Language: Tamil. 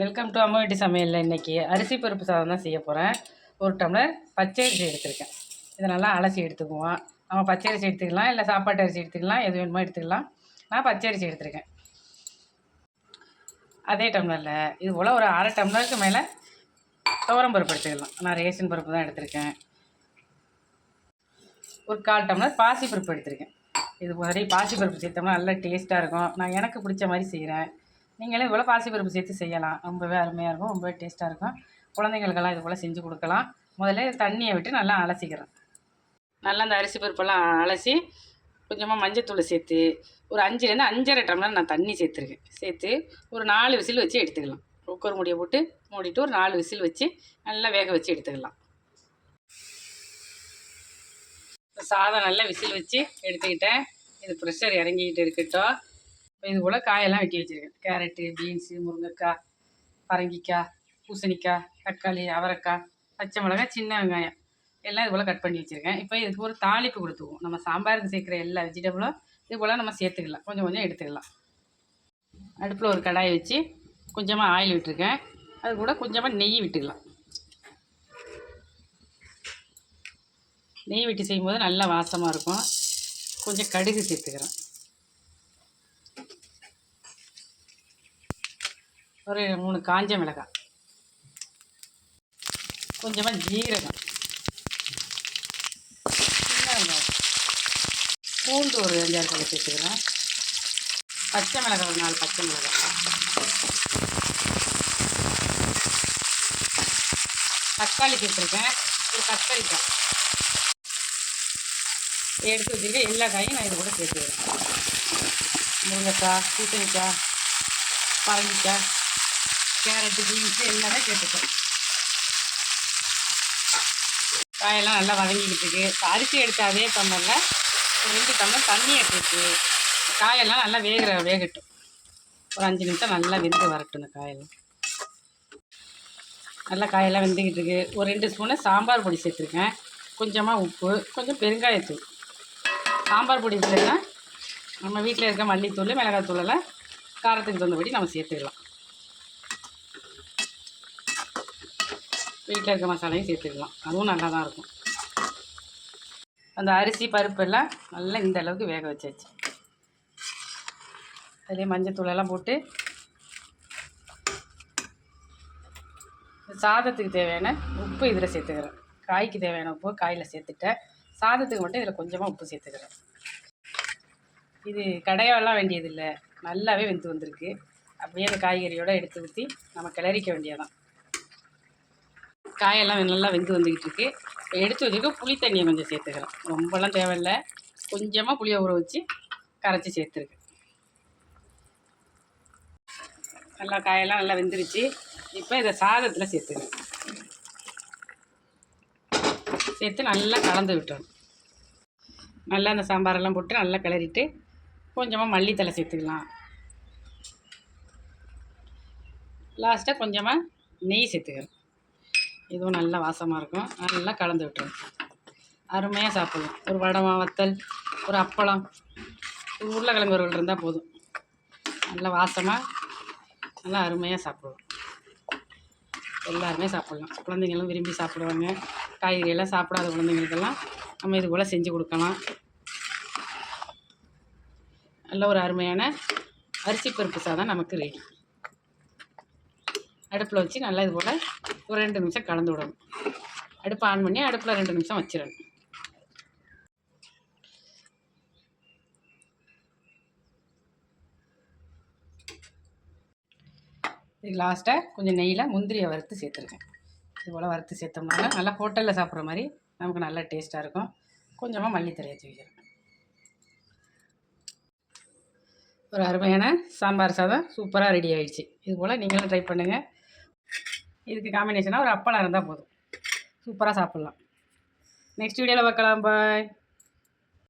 வெல்கம் டு அம்மா வீட்டு சமையலில் இன்றைக்கி அரிசி பருப்பு சாதம் தான் செய்ய போகிறேன் ஒரு டம்ளர் பச்சை அரிசி எடுத்திருக்கேன். இதை நல்லா அலசி எடுத்துக்குவோம். நம்ம பச்சை அரிசி எடுத்துக்கலாம் இல்லை சாப்பாட்டு அரிசி எடுத்துக்கலாம் எது வேணுமோ எடுத்துக்கலாம். நான் பச்சை அரிசி எடுத்திருக்கேன். அதே டம்ளரில் இது போல் ஒரு அரை டம்ளருக்கு மேலே துவரம் பருப்பு எடுத்துக்கலாம். நான் ரேஷன் பருப்பு தான் எடுத்திருக்கேன். ஒரு கால் டம்ளர் பாசி பருப்பு எடுத்திருக்கேன். இது மாதிரி பாசி பருப்பு சேர்த்தோம்னா நல்லா டேஸ்ட்டாக இருக்கும். நான் எனக்கு பிடிச்ச மாதிரி செய்கிறேன் நீங்களே இவ்வளோ பாசி பருப்பு சேர்த்து செய்யலாம். ரொம்பவே அருமையாக இருக்கும். ரொம்பவே டேஸ்ட்டாக இருக்கும். குழந்தைங்களுக்கெல்லாம் இது போல் செஞ்சு கொடுக்கலாம். முதல்ல தண்ணியை விட்டு நல்லா அலசிக்கிறேன். நல்லா அந்த அரிசி பருப்பெல்லாம் அலசி கொஞ்சமாக மஞ்சத்தூள் சேர்த்து ஒரு அஞ்சுலேருந்து அஞ்சரை டம்ளர் நான் தண்ணி சேர்த்துருக்கேன். சேர்த்து ஒரு நாலு விசில் வச்சு எடுத்துக்கலாம். குக்கர் மூடியை போட்டு மூடிட்டு ஒரு நாலு விசில் வச்சு நல்லா வேக வச்சு எடுத்துக்கலாம். சாதம் நல்லா விசில் வச்சு எடுத்துக்கிட்டேன். இது ப்ரெஷர் இறங்கிக்கிட்டு இருக்கட்டும். இப்போ இது போல் காயெல்லாம் வெட்டி வச்சுருக்கேன். கேரட்டு பீன்ஸு முருங்கைக்காய் பரங்கிக்காய் பூசணிக்காய் தக்காளி அவரைக்காய் பச்சை மிளகாய் சின்ன வெங்காயம். எல்லாம் இது போல் கட் பண்ணி வச்சுருக்கேன். இப்போ இதுக்கு ஒரு தாளிப்பு கொடுத்துக்குவோம். நம்ம சாம்பாருக்கு சேர்க்குற எல்லா வெஜிடபிளும் இது போல் நம்ம சேர்த்துக்கலாம். கொஞ்சம் கொஞ்சம் எடுத்துக்கலாம். அடுப்பில் ஒரு கடாயை வச்சு கொஞ்சமாக ஆயில் விட்டுருக்கேன். அது கூட கொஞ்சமாக நெய் விட்டுக்கலாம். நெய் விட்டு செய்யும்போது நல்லா வாசமாக இருக்கும். கொஞ்சம் கடுகு சேர்த்துக்கிறேன். ஒரு மூணு காஞ்ச மிளகாய். கொஞ்சமாக ஜீரகம். பூண்டு ஒரு அஞ்சாறு பழம் சேர்த்துக்கிறேன். பச்சை மிளகாய் ஒரு நாலு பச்சை மிளகாய். தக்காளி சேர்த்துருக்கேன். ஒரு கத்தரிக்காய். எடுத்து வச்சுருக்கேன் எல்லா காயும் நான் இது கூட சேர்த்துக்கிறேன். முருங்கைக்காய் பூசணிக்காய் பரங்கிக்காய். கேரட்டு பீன்ஸு எல்லாமே சேர்த்துக்கிறேன் காயெல்லாம் நல்லா வதங்கிக்கிட்டு இருக்கு இப்போ அரிசி எடுத்த அதே டம்ளரில் ஒரு ரெண்டு டம்ளர் தண்ணி எடுத்துருக்கு காயெல்லாம் நல்லா வேகிற வேகட்டும். ஒரு அஞ்சு நிமிஷம் நல்லா வெந்து வரட்டும் இந்த காயெல்லாம். நல்லா காயெல்லாம் வெந்துக்கிட்டு இருக்கு ஒரு ரெண்டு ஸ்பூனு சாம்பார் பொடி சேர்த்துருக்கேன். கொஞ்சமாக உப்பு கொஞ்சம் பெருங்காயத்தூள். சாம்பார் பொடி இல்லைன்னா நம்ம வீட்டில் இருக்க மல்லித்தூள் மிளகாய் தூளெல்லாம் காரத்துக்கு தகுந்தபடி நம்ம சேர்த்துக்கலாம். வீட்டில் இருக்க மசாலையும் சேர்த்துக்கலாம். அதுவும் நல்லா தான் இருக்கும். அந்த அரிசி பருப்பு எல்லாம் நல்லா இந்த அளவுக்கு வேக வச்சாச்சு. அதிலே மஞ்சத்தூளெல்லாம் போட்டு சாதத்துக்கு தேவையான உப்பு இதில் சேர்த்துக்கிறேன். காய்க்கு தேவையான உப்பு காயில் சேர்த்துட்டேன். சாதத்துக்கு மட்டும் இதில் கொஞ்சமாக உப்பு சேர்த்துக்கிறேன். இது கடையாலாம் வேண்டியதில்லை. நல்லாவே வெந்து வந்திருக்கு. அப்படியே அந்த காய்கறியோடு எடுத்து ஊற்றி நம்ம கிளறிக்க வேண்டியதான் காயெல்லாம் நல்லா வெந்து வந்துக்கிட்டு இருக்கு இப்போ எடுத்து வச்சுக்க புளி தண்ணியை கொஞ்சம் சேர்த்துக்கிறேன். ரொம்பலாம் தேவையில்லை. கொஞ்சமாக புளியை ஊற வச்சு கரைச்சி சேர்த்துருக்கேன். நல்லா காயெல்லாம் நல்லா வெந்துருச்சு. இப்போ இதை சாதத்தில் சேர்த்துக்கிறேன். சேர்த்து நல்லா கலந்து விட்டுறணும். நல்லா அந்த சாம்பாரெல்லாம் போட்டு நல்லா கிளறிட்டு கொஞ்சமாக மல்லித்தலை சேர்த்துக்கலாம். லாஸ்ட்டாக கொஞ்சமாக நெய் சேர்த்துக்கிறோம் இதுவும் நல்லா வாசமாக இருக்கும். நல்லா கலந்து விட்டுரும் அருமையாக சாப்பிடுவோம் ஒரு வடை வத்தல் ஒரு அப்பளம் ஒரு உருளைக்கிழங்கு வறுவல் இருந்தால் போதும். நல்லா வாசமாக நல்லா அருமையாக சாப்பிடுவோம் எல்லாருமே சாப்பிட்லாம். குழந்தைங்களும் விரும்பி சாப்பிடுவாங்க. காய்கறியெல்லாம் சாப்பிடாத குழந்தைங்களுக்கெல்லாம் நம்ம இது போல் செஞ்சு கொடுக்கலாம். நல்ல ஒரு அருமையான அரிசி பருப்பு சாதம் நமக்கு ரெடி அடுப்பில் வச்சு நல்லா இது போல் ஒரு ரெண்டு நிமிஷம் கலந்து விடணும். அடுப்பை ஆன் பண்ணி அடுப்பில் ரெண்டு நிமிஷம் வச்சிடணும். இது லாஸ்ட்டாக கொஞ்சம் நெய்யில் முந்திரியை வறுத்து சேர்த்துருக்கேன். இது போல் வறுத்து சேர்த்தோம்னால நல்லா ஹோட்டலில் சாப்பிட்ற மாதிரி நமக்கு நல்லா டேஸ்ட்டாக இருக்கும். கொஞ்சமாக மல்லித்தலை வச்சு வைக்கிறேன் ஒரு அருமையான சாம்பார் சாதம் சூப்பராக ரெடி ஆகிடுச்சு இது போல் நீங்களும் ட்ரை பண்ணுங்கள் இதுக்கு காம்பினேஷனாக ஒரு அப்பளம் இருந்தால் போதும். சூப்பராக சாப்பிட்லாம். நெக்ஸ்ட் வீடியோவில் பார்க்கலாம். பாய்